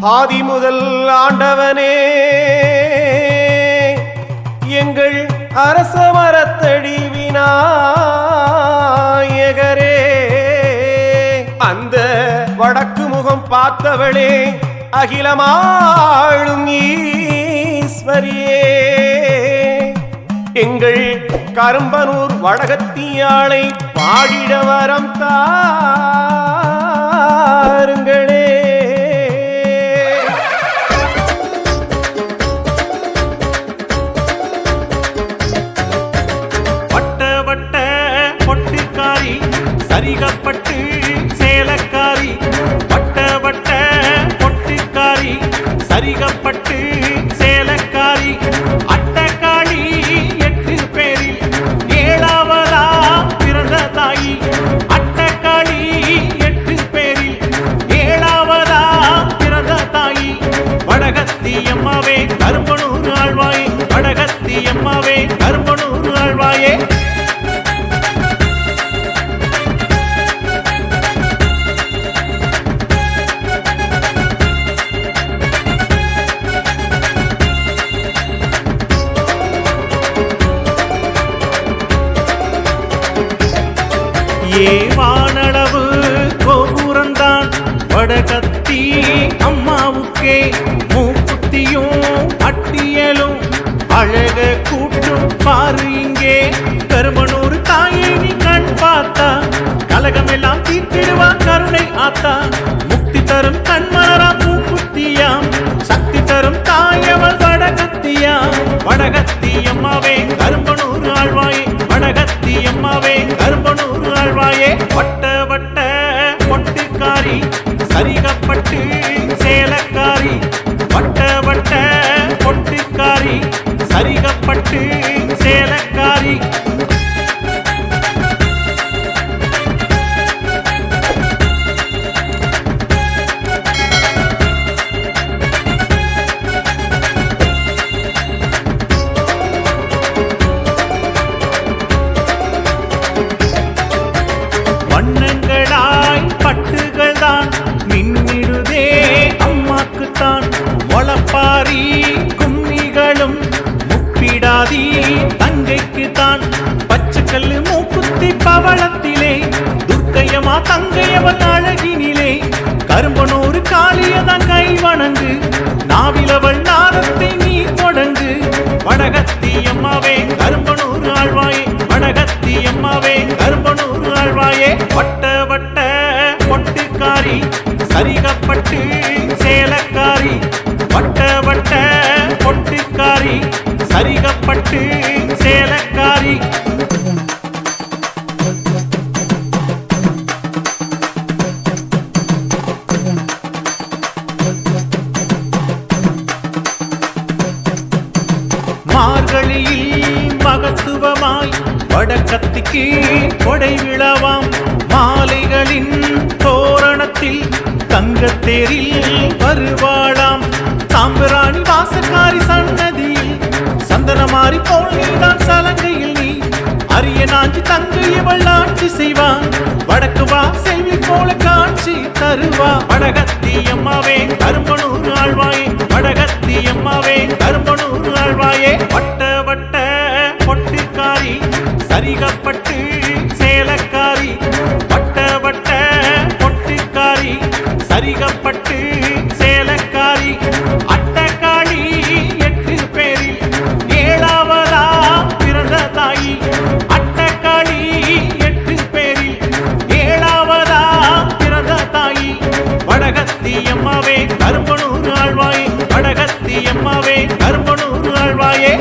ஆதி முதல் ஆண்டவனே. எங்கள் அரச மரத்தடி விநாயகரே. அந்த வடக்கு முகம் பார்த்தவளே அகிலமாளும் ஈஸ்வரியே. எங்கள் கரும்பனூர் வடகத்தியாளை பாடிட வரம் தாருங்களே சரிகப்பட்டு சேலக்காரி வட்ட வட்ட பொட்டுக்காரி சரிகப்பட்டு அங்கே வானளவு கோபுரந்தான் வடகத்தி அம்மாவுக்கே மூக்குத்தியும் அட்டியலும். அழக கூட்டும் பாரு இங்கே. கருமனூர் தாயை நீ கண் பார்த்தா கலகமெல்லாம் தீர்த்திடுவா கருணை ஆத்தா. முக்தி தரும் கண்மலரா பூக்குத்தியாம். சக்தி தரும் தாயவள் வடகத்தியாம். வடகத்தி அம்மாவே வட்ட வட்ட பொட்டுக்காரி சரிகப்பட்டு சேலக்காரி. வட்ட வட்ட பொட்டுக்காரி சரிக கல்லு மூக்குத்தி பவளத்திலே துர்க்கையமா தங்கையவன் அழகினிலே. கரும்பனோரு காளியதான் கை வணங்கு நாவிலவள் நாரத்தை நீ தொடங்கு. வடகத்தி அம்மாவே கரும்பனூர் ஆழ்வாயே வடகத்தி அம்மாவே கரும்பனூர் ஆழ்வாயே. வட்ட வட்ட பொட்டுக்காரி சரிகப்பட்டு சேலக்காரி. வட்ட வட்ட பொட்டுக்காரி சரிகப்பட்டு மார்கழியில் மகத்துவமாய் வடக்கத்திக்கு கொடை விழவாம் மாலைகளின் தோரணத்தில் தங்கத்தேரில் வருவாளாம். சாம்பிராணி வாசக்காரி சன்னதியில் சந்தனமாரி போல் நீதான் சலங்கையில் நீ. அரிய நாஞ்சி தங்கையவள் ஆட்சி செய்வான். வடக்கு வா செல்வி போல காட்சி தருவா. வடகத்தி அம்மாவே கரும்பனூர் ஆழ்வாயே. வடகத்தி அம்மாவே கரும்பனூர் ஆழ்வாயே. வட்ட சரிகப்பட்டு சேலக்காரி வட்ட வட்ட பொட்டுக்காரி சரிகப்பட்டு சேலக்காரி அட்டக்காளி எட்டு பேரில் ஏழாவதா பிறந்த தாயி அட்டக்காளி எட்டு பேரில் ஏழாவதா பிறந்த தாயி வடகத்தி அம்மாவே கரும்பனூர் ஆழ்வாயே வடகத்தி அம்மாவே கரும்பனூர் ஆழ்வாயே